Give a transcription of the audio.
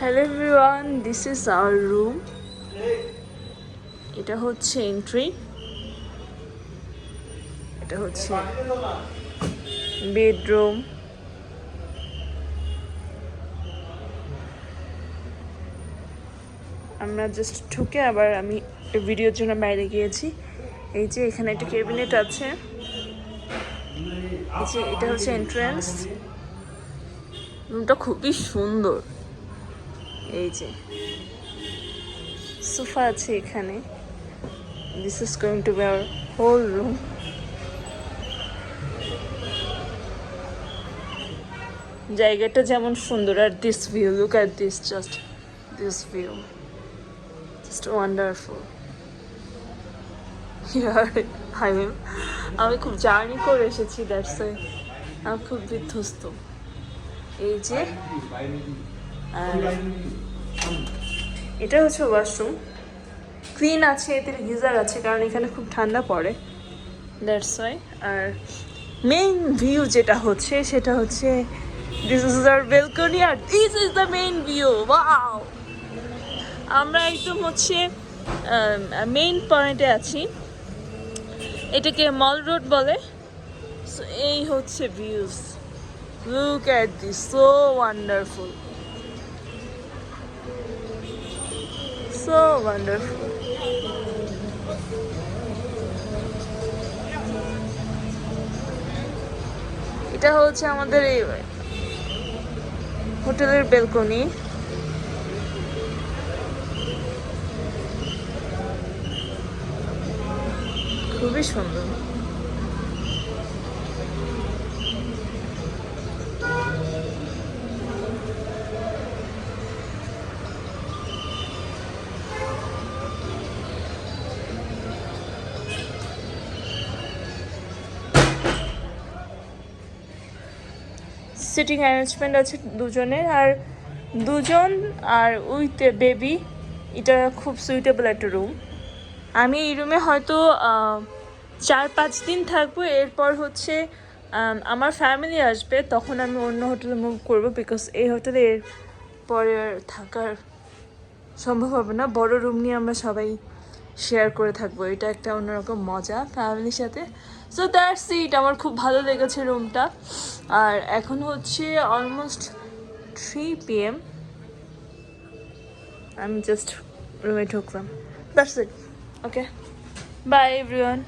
Hello everyone this is our room এটা হচ্ছে entry এটা হচ্ছে বেডরুম আমরা জাস্ট ঢুকে আবার আমি ভিডিওর জন্য বাইরে গিয়েছি। এই যে এখানে একটা ক্যাবিনেট আছে। এই যে এটা হচ্ছে এন্ট্রান্স রুমটা খুবই সুন্দর। এই যে, সোফা আছে এখানে। This is going to be our whole room জায়গাটা যেমন সুন্দর, আর this view look R this just this view just wonderful আমি আমি খুব জার্নি করে এসেছি দ্যাটস আমি খুব বিধ্বস্ত। এই যে আর এটা হচ্ছে ওয়াশরুম। ক্লিন আছে, এতে গিজার আছে, কারণ এখানে খুব ঠান্ডা পড়ে। দ্যাটস ওয়াই আর মেইন ভিউ যেটা হচ্ছে, সেটা হচ্ছে দিস ইজ আর balcony R this is the main view wow আমরা একদম হচ্ছে মেইন পয়েন্টে আছি। এটাকে মল রোড বলে। এই হচ্ছে views look at this so wonderful so wonderful. এটা হচ্ছে আমাদের এই হোটেলের বেলকনি খুবই সুন্দর সিটিং অ্যারেঞ্জমেন্ট আছে দুজনের, আর দুজন আর উইথ বেবি এটা খুব সুইটেবল একটা রুম আমি এই রুমে হয়তো চার পাঁচ দিন থাকব, এরপর হচ্ছে আমার ফ্যামিলি আসবে, তখন আমি অন্য হোটেলে মুভ করব বিকজ এই হোটেলে এর পরে থাকার সম্ভব হবে না। বড় রুম নিয়ে আমরা সবাই শেয়ার করে থাকব। এটা একটা অন্যরকম মজা ফ্যামিলির সাথে। সো দ্যাটস সিট আমার খুব ভালো লেগেছে রুমটা আর এখন হচ্ছে অলমোস্ট থ্রি পি এম আমি জাস্ট রুমে ঢুকলাম। That's it okay bye everyone